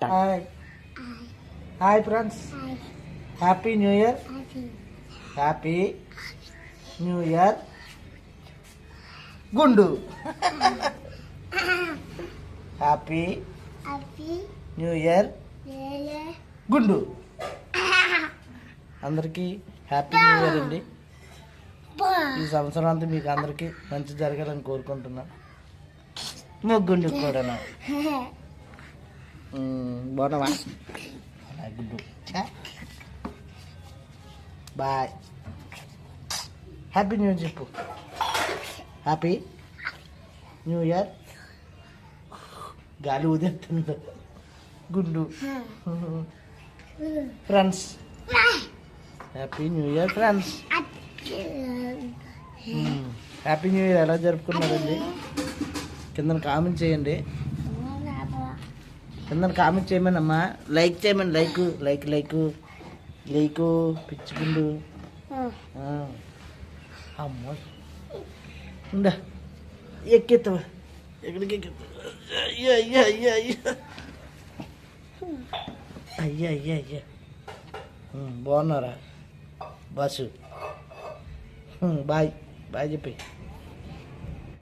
Hi hi friends happy new year happy new year గుండు happy new year గుండు అందరికీ happy new year అండి. ఈ సంవత్సరం అంతా మీకు అందరికీ మంచి జరగాలని కోరుకుంటున్నాను ముగ్గుండు కూడా బాగున్నావా? Good boy happy new year చెప్పు హ్యాపీ న్యూ ఇయర్ గాలి ఊదేస్తుంది. గుండు. Friends happy new year friends happy new year ఎలా జరుపుకున్నారండి? కింద కామెంట్ చేయండి. కింద కామెంట్ చేయమనమ్మా. లైక్ చేయమని లైక్ లైక్ లైక్ లైక్ పిచ్చుకుండు. అమ్మో. ఉందా ఎక్కెత్తవా? ఎక్కడికి అయ్యా అయ్యా అయ్యా. అయ్యా అయ్యా అయ్యా. అయ్యా బాగున్నారా? బస్సు. బాయ్. బాయ్ చెప్పి